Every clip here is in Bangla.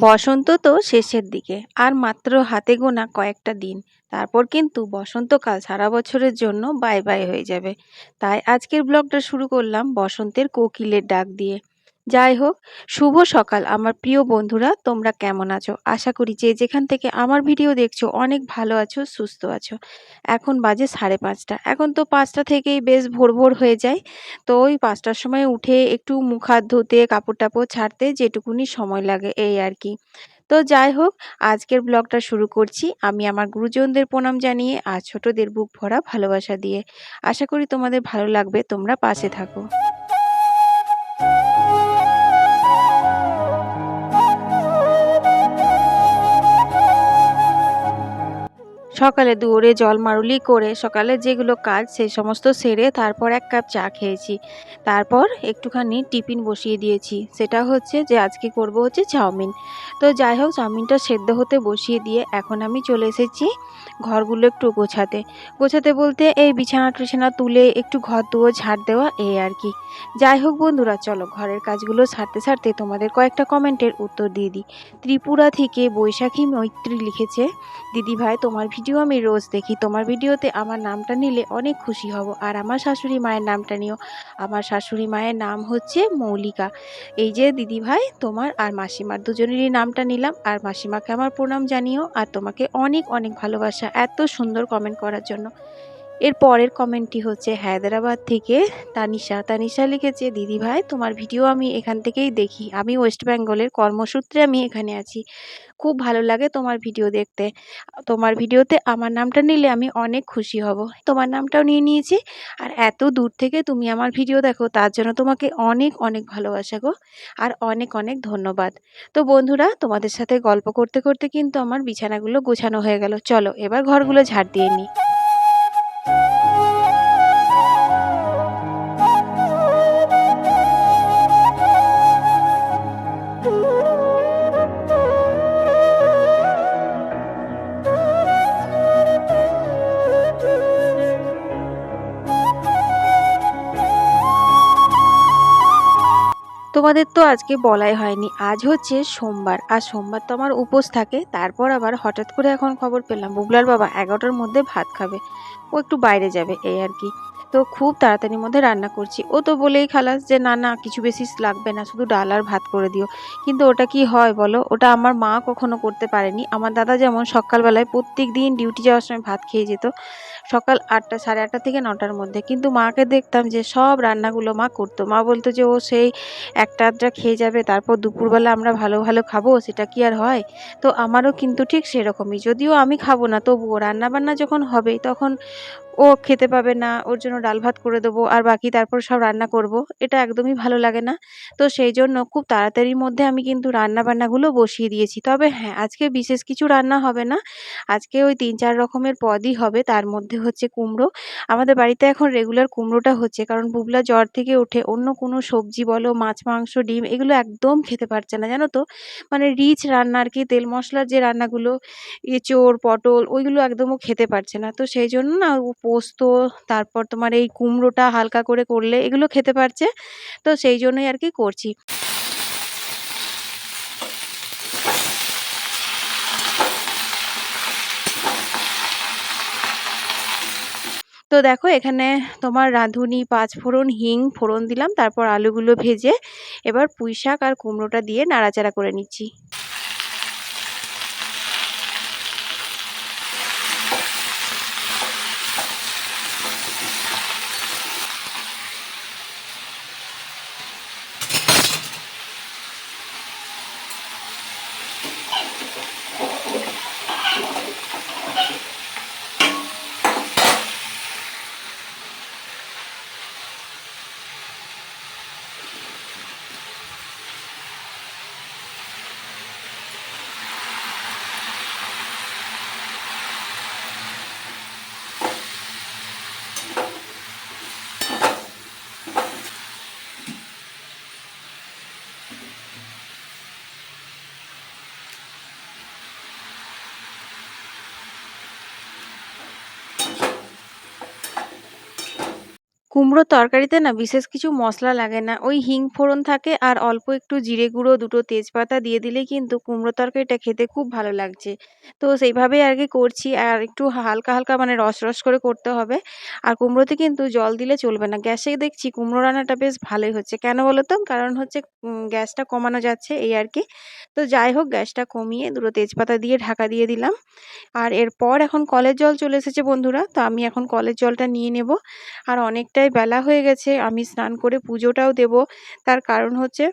বসন্ত তো শেষের দিকে, আর মাত্র হাতে গোনা কয়েকটা দিন। তারপর কিন্তু বসন্তকাল সারা বছরের জন্য বাই বাই হয়ে যাবে। তাই আজকের ব্লগটা শুরু করলাম বসন্তের কোকিলের ডাক দিয়ে। যাই হোক, শুভ সকাল আমার প্রিয় বন্ধুরা, তোমরা কেমন আছো? আশা করি যে যেখান থেকে আমার ভিডিও দেখছ অনেক ভালো আছো, সুস্থ আছো। এখন বাজে সাড়ে পাঁচটা। এখন তো পাঁচটা থেকেই বেশ ভোর ভোর হয়ে যায়। তো ওই পাঁচটার সময় উঠে একটু মুখ হাত ধুতে, কাপড় টাপড় ছাড়তে যেটুকুনি সময় লাগে, এই আর কি। তো যাই হোক, আজকের ব্লগটা শুরু করছি আমি আমার গুরুজনদের প্রণাম জানিয়ে আর ছোটদের বুক ভরা ভালোবাসা দিয়ে। আশা করি তোমাদের ভালো লাগবে, তোমরা পাশে থাকো। সকালে দুয়ারে জল মারুলি করে সকালে যেগুলো কাজ সেই সমস্ত সেরে তারপর এক কাপ চা খেয়েছি। তারপর একটুখানি টিফিন বসিয়ে দিয়েছি। সেটা হচ্ছে যে আজকে করব হচ্ছে চাউমিন। তো যাই হোক, চাউমিনটা সেদ্ধ হতে বসিয়ে দিয়ে এখন আমি চলে এসেছি ঘরগুলো একটু গোছাতে। গোছাতে বলতে এই বিছানা টিছানা তুলে একটু ঘর দুয়ো ঝাড় দেওয়া এই আর কি। যাই হোক বন্ধুরা, চলো ঘরের কাজগুলো সারতে সারতে তোমাদের কয়েকটা কমেন্টের উত্তর দিয়ে দিই। ত্রিপুরা থেকে বৈশাখী মৈত্রী লিখেছে দিদি ভাই তোমার ভিডিও আমি রোজ দেখি। তোমার ভিডিওতে আমার নামটা নিলে অনেক খুশি হব। আর আমার শাশুড়ি মায়ের নামটা নিও। আমার শাশুড়ি মায়ের নাম হচ্ছে মৌলিকা। এই যে দিদি ভাই, তোমার আর মাসিমার দুজনেরই নামটা নিলাম। আর মাসিমাকে আমার প্রণাম জানিও। আর তোমাকে অনেক অনেক ভালোবাসা এত সুন্দর কমেন্ট করার জন্য। এর পরের কমেন্টটি হচ্ছে, হায়দ্রাবাদ থেকে তানিশা। তানিশা লিখেছে, দিদি ভাই, তোমার ভিডিও আমি এখান থেকেই দেখি। আমি ওয়েস্ট বেঙ্গলের কর্মসূত্রে আমি এখানে আছি। খুব ভালো লাগে তোমার ভিডিও দেখতে। তোমার ভিডিওতে আমার নামটা নিলে আমি অনেক খুশি হব। তোমার নামটাও নিয়ে নিয়েছি। আর এত দূর থেকে তুমি আমার ভিডিও দেখো, তার জন্য তোমাকে অনেক অনেক ভালোবাসা গো। আর অনেক অনেক ধন্যবাদ। তো বন্ধুরা, তোমাদের সাথে গল্প করতে করতে কিন্তু আমার বিছানাগুলো গোছানো হয়ে গেল। চলো, এবার ঘরগুলো ঝাড় দিয়ে নিই। তোমাদের তো আজকে বলাই হয়নি। আজ হচ্ছে সোমবার, আর সোমবার তো আমার উপোস থাকে। তারপর আবার হঠাৎ করে এখন খবর পেলাম, বুবলার বাবা এগারোটার মধ্যে ভাত খাবে। ও একটু বাইরে যাবে, এই আর কি। তো খুব তাড়াতাড়ির মধ্যে রান্না করছি। ও তো বলেই খালাস যে, না না, কিছু বেশি লাগবে না, শুধু ডাল আর ভাত করে দিও। কিন্তু ওটা কি হয় বলো? ওটা আমার মা কখনো করতে পারেনি। আমার দাদা যেমন সকালবেলায় প্রত্যেক দিন ডিউটি যাওয়ার সময় ভাত খেয়ে যেত। সকাল আটটা, সাড়ে আটটা থেকে নটার মধ্যে। কিন্তু মাকে দেখতাম যে সব রান্নাগুলো মা করতো। মা বলতো যে ও সেই একটা আধটা খেয়ে যাবে, তারপর দুপুরবেলা আমরা ভালো ভালো খাব, সেটা কি আর হয়? তো আমারও কিন্তু ঠিক সেরকমই। যদিও আমি খাব না, তবুও রান্নাবান্না যখন হবে, তখন ও খেতে পাবে না, ওর জন্য ডাল ভাত করে দেবো আর বাকি তারপর সব রান্না করব, এটা একদমই ভালো লাগে না। তো সেই জন্য খুব তাড়াতাড়ির মধ্যে আমি কিন্তু রান্না বান্নাগুলো বসিয়ে দিয়েছি। তবে হ্যাঁ আজকে বিশেষ কিছু রান্না হবে না। আজকে ওই তিন চার রকমের পদই হবে, তার মধ্যে হচ্ছে কুমড়ো। আমাদের বাড়িতে এখন রেগুলার কুমড়োটা হচ্ছে, কারণ বুবলা জ্বর থেকে উঠে অন্য কোনো সবজি বলো, মাছ, মাংস, ডিম, এগুলো একদম খেতে পারছে না, জানো তো? মানে রিচ রান্না আর কি, তেল মশলার যে রান্নাগুলো এঁচোড় পটল, ওইগুলো একদমও খেতে পারছে না। তো সেই জন্য না পোস্ত, তারপর তোমার এই কুমড়োটা হালকা করে করলে এগুলো খেতে পারছে। তো সেই জন্যই আর কি করছি। তো দেখো এখানে তোমার রাঁধুনি পাঁচ ফোড়ন হিং ফোড়ন দিলাম, তারপর আলুগুলো ভেজে এবার পুঁই শাক আর কুমড়োটা দিয়ে নাড়াচাড়া করে নিচ্ছি। কুমড়োর তরকারিতে না বিশেষ কিছু মশলা লাগে না। ওই হিং ফোড়ন থাকে আর অল্প একটু জিরে গুঁড়ো, দুটো তেজপাতা দিয়ে দিলেই কিন্তু কুমড়ো তরকারিটা খেতে খুব ভালো লাগছে। তো সেইভাবেই আর কি করছি। আর একটু হালকা হালকা মানে রস রস করে করতে হবে। আর কুমড়োতে কিন্তু জল দিলে চলবে না। গ্যাসে দেখছি কুমড়ো রান্নাটা বেশ ভালোই হচ্ছে। কেন বলো তো? কারণ হচ্ছে গ্যাসটা কমানো যাচ্ছে এই আর কি তো যাই হোক, গ্যাসটা কমিয়ে দুটো তেজপাতা দিয়ে ঢাকা দিয়ে দিলাম। আর এরপর এখন কলের জল চলে এসেছে বন্ধুরা। তো আমি এখন কলের জলটা নিয়ে নেব। আর অনেকটাই বেলা হয়ে গেছে। আমি স্নান করে পুজোটাও দেব। তার কারণ হচ্ছে,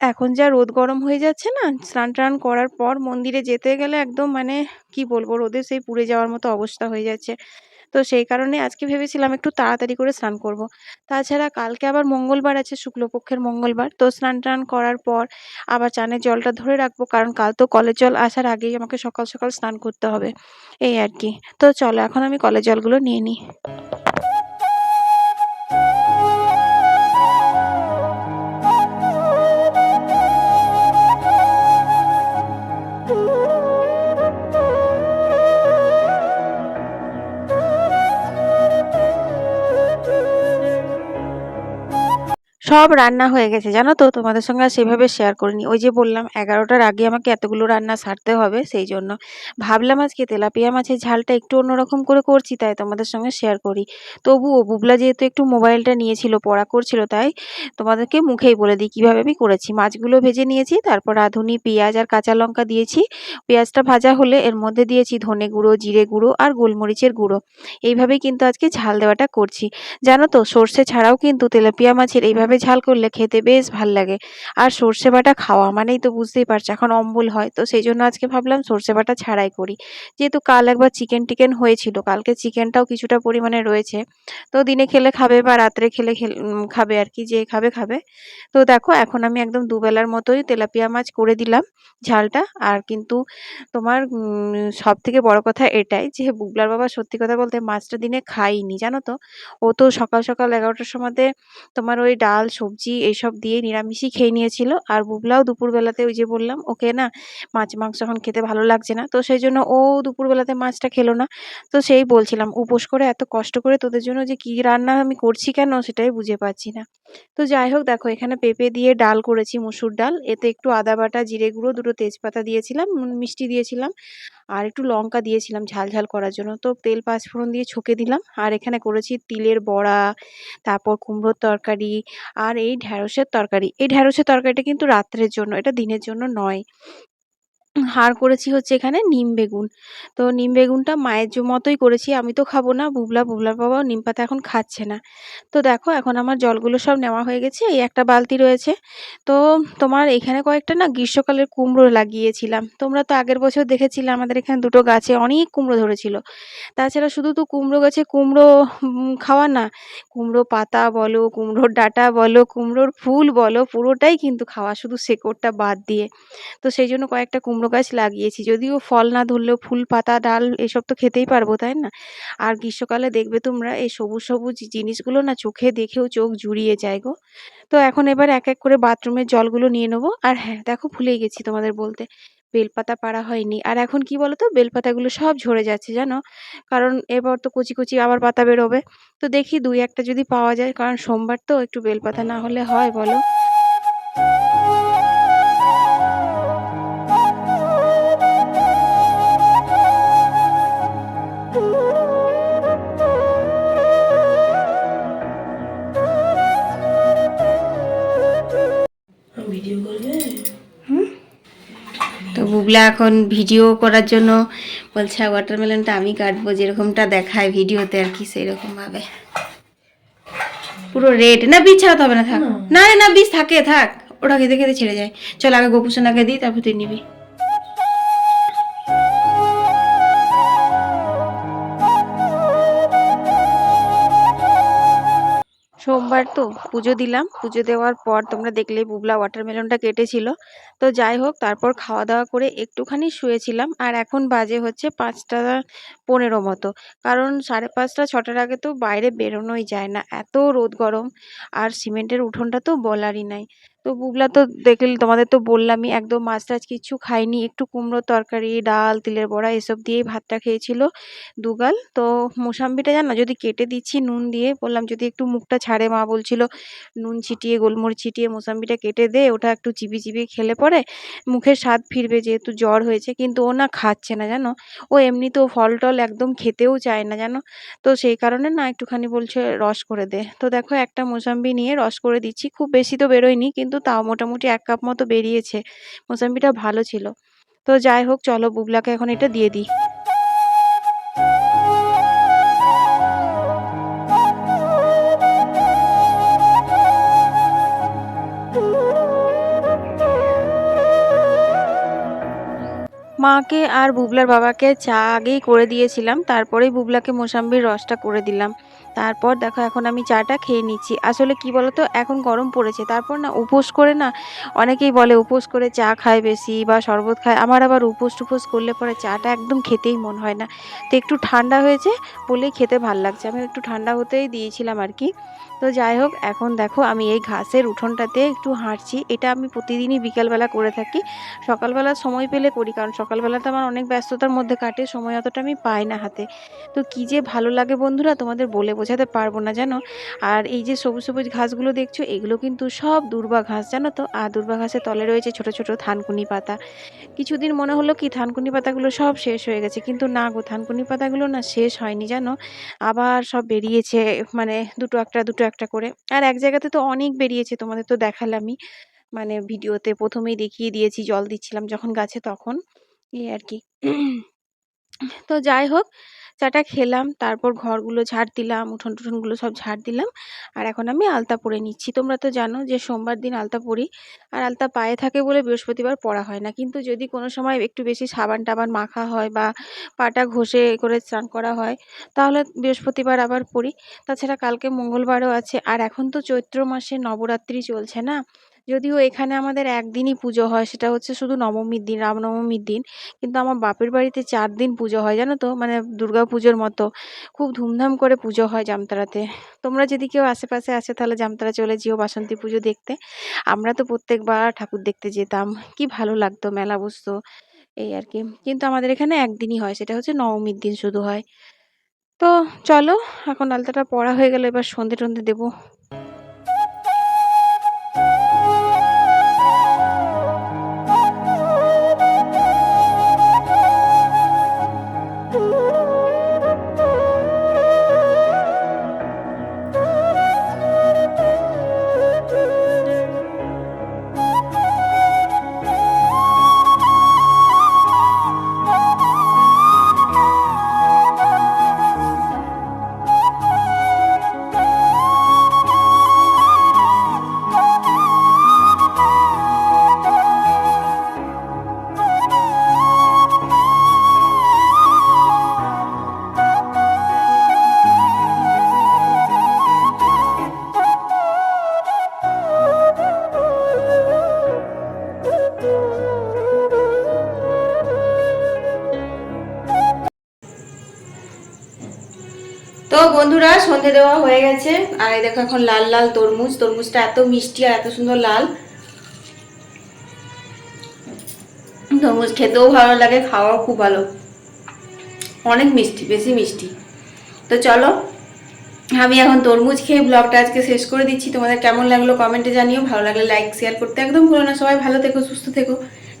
এখন যা রোদ গরম হয়ে যাচ্ছে না, স্নান টান করার পর মন্দিরে যেতে গেলে একদম মানে কি বলব, রোদে সেই পুড়ে যাওয়ার মতো অবস্থা হয়ে যাচ্ছে। তো সেই কারণে আজকে ভেবেছিলাম একটু তাড়াতাড়ি করে স্নান করব। তাছাড়া কালকে আবার মঙ্গলবার আছে, শুক্লপক্ষের মঙ্গলবার। তো স্নান টান করার পর আবার চানের জলটা ধরে রাখব, কারণ কাল তো কলের জল আসার আগেই আমাকে সকাল সকাল স্নান করতে হবে। এই আর কি। তো চলো, এখন আমি কলের জলগুলো নিয়ে নিই। সব রান্না হয়ে গেছে, জানো তো? তোমাদের সঙ্গে সেভাবে শেয়ার করিনি। ওই যে বললাম, এগারোটার আগে আমাকে এতগুলো রান্না সারতে হবে, সেই জন্য। ভাবলাম আজকে তেলাপিয়া মাছের ঝালটা একটু অন্যরকম করে করছি, তাই তোমাদের সঙ্গে শেয়ার করি। তবুও বুবলা যেহেতু একটু মোবাইলটা নিয়েছিল, পড়া করছিল, তাই তোমাদেরকে মুখেই বলে দিই কীভাবে আমি করেছি। মাছগুলো ভেজে নিয়েছি, তারপর রাঁধুনি পেঁয়াজ আর কাঁচা লঙ্কা দিয়েছি। পেঁয়াজটা ভাজা হলে এর মধ্যে দিয়েছি ধনে গুঁড়ো, জিরে গুঁড়ো আর গোলমরিচের গুঁড়ো। এইভাবেই কিন্তু আজকে ঝাল দেওয়াটা করছি। জানো তো, সর্ষে ছাড়াও কিন্তু তেলাপিয়া মাছের এইভাবে ঝাল করলে খেতে বেশ ভালো লাগে। আর সর্ষে বাটা খাওয়া মানেই তো বুঝতেই পারছ, এখন অম্বল হয়। তো সেই জন্য আজকে ভাবলাম সর্ষে বাটা ছাড়াই করি। যেহেতু কাল একবার চিকেন টিকেন হয়েছিল, কালকে চিকেনটাও কিছুটা পরিমাণে রয়েছে। তো দিনে খেলে খাবে বা রাত্রে খেলে খাবে আর কি, যে খাবে খাবে। তো দেখো, এখন আমি একদম দুবেলার মতোই তেলাপিয়া মাছ করে দিলাম ঝালটা। আর কিন্তু তোমার সব থেকে বড় কথা এটাই যে বুবলার বাবা সত্যি কথা বলতে মাছটা দিনে খাইনি, জানো তো? ও তো সকাল সকাল এগারোটার সময়তে তোমার ওই ডাল সবজি এইসব দিয়ে নিরামিষই খেয়ে নিয়েছিল। আর বুবলাও দুপুরবেলাতে ওই যে বললাম, ওকে না মাছ মাংস এখন খেতে ভালো লাগছে না। তো সেই জন্য ও দুপুরবেলাতে মাছটা খেলো না। তো সেই বলছিলাম, উপোস করে এত কষ্ট করে তোদের জন্য যে কি রান্না আমি করছি কেন সেটাই বুঝে পাচ্ছি না। তো যাই হোক, দেখো, এখানে পেঁপে দিয়ে ডাল করেছি, মুসুর ডাল। এতে একটু আদা বাটা, জিরে গুঁড়ো, দুটো তেজপাতা দিয়েছিলাম মিষ্টি দিয়েছিলাম, আর একটু লঙ্কা দিয়েছিলাম ঝাল ঝাল করার জন্য। তো তেল পাঁচফোড়ন দিয়ে ছকে দিলাম, আর এখানে করেছি তিলের বড়া, তারপর কুমড়োর তরকারি, আর এই ঢ্যাঁড়সের তরকারি। এই ঢ্যাঁড়সের তরকারিটা কিন্তু রাত্রের জন্য, এটা দিনের জন্য নয়। আর করেছি হচ্ছে এখানে নিম বেগুন। তো নিম বেগুনটা মায়ের মতোই করেছি, আমি তো খাব না, বুবলা, বুবলার বাবাও নিম পাতা এখন খাচ্ছে না। তো দেখো, এখন আমার জলগুলো সব নেওয়া হয়ে গেছে, এই একটা বালতি রয়েছে। তো তোমার এখানে কয়েকটা না গ্রীষ্মকালের কুমড়ো লাগিয়েছিলাম। তোমরা তো আগের বছর দেখেছিলে, আমাদের এখানে দুটো গাছে অনেক কুমড়ো ধরেছিল। তাছাড়া শুধু তো কুমড়ো গাছে কুমড়ো খাওয়া না, কুমড়ো পাতা বলো, কুমড়োর ডাঁটা বলো, কুমড়োর ফুল বলো, পুরোটাই কিন্তু খাওয়া, শুধু শেকড়টা বাদ দিয়ে। তো সেই জন্য কয়েকটা কুমড়ো গাছ লাগিয়েছি। যদিও ফল না ধরলেও ফুল, পাতা, ডাল এসব তো খেতেই পারব, তাই না? আর গ্রীষ্মকালে দেখবে তোমরা এই সবুজ সবুজ জিনিসগুলো না চোখে দেখেও চোখ জুড়িয়ে যায় গো। তো এখন এবার এক এক করে বাথরুমের জলগুলো নিয়ে নেব। আর হ্যাঁ দেখো ভুলেই গেছি তোমাদের বলতে। বেলপাতা পাড়া হয়নি। আর এখন কি বলো তো বেলপাতাগুলো সব ঝরে যাচ্ছে, জানো? কারণ এবার তো কচি কুচি আবার পাতা বেরোবে। তো দেখি দুই একটা যদি পাওয়া যায়। কারণ সোমবার তো একটু বেলপাতা না হলে হয়, বলো? তো এখন ভিডিও করার জন্য বলছে ওয়াটারমেলনটা আমি কাটবো। যেরকমটা দেখায় ভিডিওতে আর কি সেরকম ভাবে পুরো রেড না বীজ ছাড়াতে হবে না থাক। না। না বীজ থাকে থাক। ওটা খেতে খেতে ছেড়ে যায়। চল আগে গোপুসোনাকে দিই তারপর তুই নিবি। সোমবার তো পুজো দিলাম। পুজো দেওয়ার পর তোমরা দেখলে বুবলা ওয়াটারমেলনটা কেটেছিল। তো যাই হোক, তারপর খাওয়া দাওয়া করে একটুখানি শুয়েছিলাম আর এখন বাজে হচ্ছে পাঁচটা পনেরো মতো। কারণ সাড়ে পাঁচটা, ছটার আগে তো বাইরে বেরোনোই যায় না। এত রোদ গরম আর সিমেন্টের উঠোনটা তো বলারই নাই। তো বুবলা তো দেখলে তোমাদের তো বললামই, একদম মাছ টাছ কিচ্ছু খায়নি একটু কুমড়োর তরকারি, ডাল, তিলের বড়া এসব দিয়েই ভাতটা খেয়েছিল দুগাল। তো মোসাম্বিটা জানো, যদি কেটে দিচ্ছি নুন দিয়ে, বললাম যদি একটু মুখটা ছাড়ে, মা বলছিল নুন ছিটিয়ে, গোলমরিচ ছিটিয়ে মোসাম্বিটা কেটে দে, ওটা একটু চিবিয়ে চিবিয়ে খেলে পরে মুখের স্বাদ ফিরবে যেহেতু জ্বর হয়েছে, কিন্তু ও না খাচ্ছে না জানো। ও এমনিতেও ফল টল একদম খেতেও চায় না জানো। তো সেই কারণে না একটুখানি বলছে রস করে দে। তো দেখো একটা মোসাম্বি নিয়ে রস করে দিচ্ছি, খুব বেশি তো বেরোয়নি, কিন্তু তাও মোটামুটি এক কাপ মতো বেরিয়েছে। মোসাম্বিটা ভালো ছিল। তো যাই হোক, চলো বুবলাকে এখন এটা দিয়ে দিই। মাকে আর বুবলার বাবাকে চা আগেই করে দিয়েছিলাম, তারপরেই বুবলাকে মোসাম্বির রসটা করে দিলাম। তারপর দেখো এখন আমি চাটা খেয়ে নিচ্ছি। আসলে কি বলতো, এখন গরম পড়েছে, তারপর না উপোস করে না অনেকেই বলে উপোস করে চা খায় বেশি বা শরবত খায়, আমার আবার উপোস টুপোস করলে পরে চাটা একদম খেতেই মন হয় না। তো একটু ঠান্ডা হয়েছে বলেই খেতে ভালো লাগছে আমি একটু ঠান্ডা হতেই দিয়েছিলাম আর কি। তো যাই হোক, এখন দেখো আমি এই ঘাসের উঠোনটাতে একটু হাঁটছি। এটা আমি প্রতিদিনই বিকালবেলা করে থাকি। সকালবেলা সময় পেলে করি, কারণ সকালবেলা তো আমার অনেক ব্যস্ততার মধ্যে কাটে, সময় অতটা আমি পাই না হাতে। তো কী যে ভালো লাগে বন্ধুরা, তোমাদের বলে বোঝাতে পারব না জানো? আর এই যে সবুজ সবুজ ঘাসগুলো দেখছ, এগুলো কিন্তু সব দুর্বা ঘাস, জানো তো? আর দুর্বা ঘাসের তলে রয়েছে ছোট ছোট থানকুনি পাতা। কিছুদিন মনে হলো কি, থানকুনি পাতাগুলো সব শেষ হয়ে গেছে, কিন্তু না গো, থানকুনি পাতাগুলো না শেষ হয়নি, জানো? আবার সব বেরিয়েছে মানে দুটো একটা দুটো একটা করে। আর এক জায়গাতে তো অনেক বেরিয়েছে তোমাদের তো দেখালামই। মানে ভিডিওতে প্রথমেই দেখিয়ে দিয়েছি, জল দিচ্ছিলাম যখন গাছে তখন। এই আর কি। তো যাই হোক চাটা খেলাম, তারপর ঘরগুলো ঝাড় দিলাম উঠোন টুঠোনগুলো সব ঝাড় দিলাম, আর এখন আমি আলতা পরে নিচ্ছি। তোমরা তো জানো যে সোমবার দিন আলতা পরি, আর আলতা পায়ে থাকে বলে বৃহস্পতিবার পরা হয় না। কিন্তু যদি কোনো সময় একটু বেশি সাবান টাবান মাখা হয় বা পাটা ঘষে করে স্নান করা হয়, তাহলে বৃহস্পতিবার আবার পরি। তাছাড়া কালকে মঙ্গলবারও আছে। আর এখন তো চৈত্র মাসে নবরাত্রি চলছে না? যদিও এখানে আমাদের একদিনই পুজো হয়, সেটা হচ্ছে শুধু নবমীর দিন, রামনবমীর দিন। কিন্তু আমার বাপের বাড়িতে চার দিন পুজো হয়, জানো তো? মানে দুর্গা পুজোর মতো। খুব ধুমধাম করে পুজো হয় জামতারাতে। তোমরা যদি কেউ আশেপাশে আসে, তাহলে জামতারা চলে যেও বাসন্তী পুজো দেখতে। আমরা তো প্রত্যেকবার ঠাকুর দেখতে যেতাম। কি ভালো লাগতো মেলা বসতো, এই আর কি। কিন্তু আমাদের এখানে একদিনই হয়, সেটা হচ্ছে নবমীর দিন শুধু হয়। তো চলো, এখন আলতাটা পড়া হয়ে গেলে, এবার সন্ধে টন্ধে দেবো। তো বন্ধুরা, সন্ধে দেওয়া হয়ে গেছে। আর এই দেখো এখন লাল লাল তরমুজ। তরমুজটা এত মিষ্টি আর এত সুন্দর লাল। তরমুজ খেতেও ভালো লাগে, খাওয়াও খুব ভালো। অনেক মিষ্টি, বেশি মিষ্টি। তো চলো, আমি এখন তরমুজ খেয়ে ব্লগটা আজকে শেষ করে দিচ্ছি। তোমাদের কেমন লাগল কমেন্টে জানিও। ভালো লাগলে লাইক শেয়ার করতে একদম ভুলো না। সবাই ভালো থেকো, সুস্থ থেকো।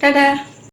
টাটা।